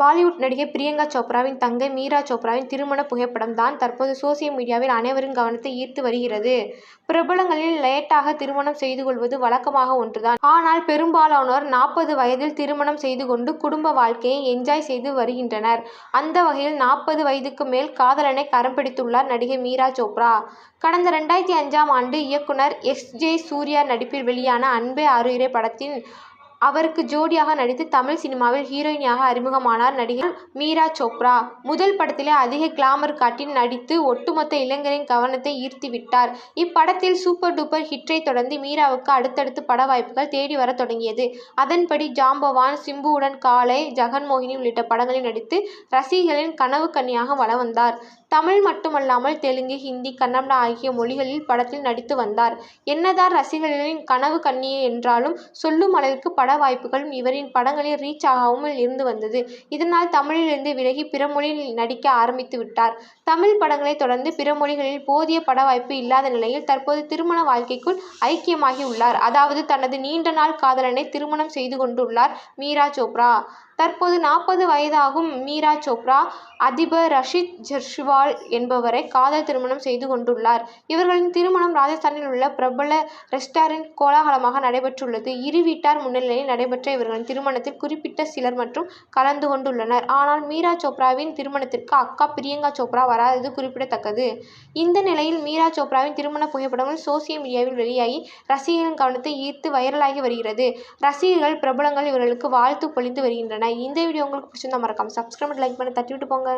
பாலிவுட் நடிகை பிரியங்கா சோப்ராவின் தங்கை மீரா சோப்ராவின் திருமண புகைப்படம் தான் தற்போது சோசியல் மீடியாவில் அனைவரின் கவனத்தை ஈர்த்து வருகிறது. பிரபலங்களில் லேட்டாக திருமணம் செய்து கொள்வது வழக்கமாக ஒன்று தான். ஆனால் பெரும்பாலானோர் நாற்பது வயதில் திருமணம் செய்து கொண்டு குடும்ப வாழ்க்கையை என்ஜாய் செய்து வருகின்றனர். அந்த வகையில் நாற்பது வயதுக்கு மேல் காதலனை கரம் பிடித்துள்ளார் நடிகை மீரா சோப்ரா. கடந்த ரெண்டாயிரத்தி அஞ்சாம் ஆண்டு இயக்குனர் எஸ். ஜே. சூர்யா நடிப்பில் வெளியான அன்பே ஆருயிரே படத்தின் அவருக்கு ஜோடியாக நடித்து தமிழ் சினிமாவில் ஹீரோயினியாக அறிமுகமானார் நடிகர் மீரா சோப்ரா. முதல் படத்திலே அதிக கிளாமர் காட்டி நடித்து ஒட்டுமொத்த இளைஞரின் கவனத்தை ஈர்த்து விட்டார். இப்படத்தில் சூப்பர் டூப்பர் ஹிட்டை தொடர்ந்து மீராவுக்கு அடுத்தடுத்து பட வாய்ப்புகள் தேடி வரத் தொடங்கியது. அதன்படி ஜாம்பவான், சிம்புவுடன் காலை ஜெகன்மோகினி உள்ளிட்ட படங்களில் நடித்து ரசிகர்களின் கனவு கன்னியாக வலம் வந்தார். தமிழ் மட்டுமல்லாமல் தெலுங்கு, ஹிந்தி, கன்னடம் ஆகிய மொழிகளில் படத்தில் நடித்து வந்தார். என்னதான் ரசிகர்களின் கனவு கண்ணியே என்றாலும் சொல்லும் அளவிற்கு பட வாய்ப்புகளும் இவரின் படங்களில் ரீச் ஆகாமல் இருந்து வந்தது. இதனால் தமிழில் இருந்து விலகி பிற மொழிகளில் நடிக்க ஆரம்பித்து விட்டார். தமிழ் படங்களை தொடர்ந்து பிற மொழிகளில் போதிய பட வாய்ப்பு இல்லாத நிலையில் தற்போது திருமண வாழ்க்கைக்குள் ஐக்கியமாகி உள்ளார். அதாவது தனது நீண்ட நாள் காதலனை திருமணம் செய்து கொண்டுள்ளார் மீரா சோப்ரா. தற்போது நாற்பது வயதாகும் மீரா சோப்ரா அதிபர் ரஷித் ஜர்ஷிவால் என்பவரை காதல் திருமணம் செய்து கொண்டுள்ளார். இவர்களின் திருமணம் ராஜஸ்தானில் உள்ள பிரபல ரெஸ்டாரண்ட் கோலாகலமாக நடைபெற்றுள்ளது. இரு வீட்டார் முன்னிலையில் நடைபெற்ற இவர்களின் திருமணத்தில் குறிப்பிட்ட சிலர் மற்றும் கலந்து கொண்டுள்ளனர். ஆனால் மீரா சோப்ராவின் திருமணத்திற்கு அக்கா பிரியங்கா சோப்ரா வராதது குறிப்பிடத்தக்கது. இந்த நிலையில் மீரா சோப்ராவின் திருமண புகைப்படங்கள் சோசியல் மீடியாவில் வெளியாகி ரசிகர்களின் கவனத்தை ஈர்த்து வைரலாகி வருகிறது. ரசிகர்கள், பிரபலங்கள் இவர்களுக்கு வாழ்த்து பொழிந்து வருகின்றனர். இந்த வீடியோ உங்களுக்கு பிடிச்சிருந்தா மறக்காமல் சப்ஸ்கிரைப் லைக் பண்ணி தட்டி விட்டு போங்க.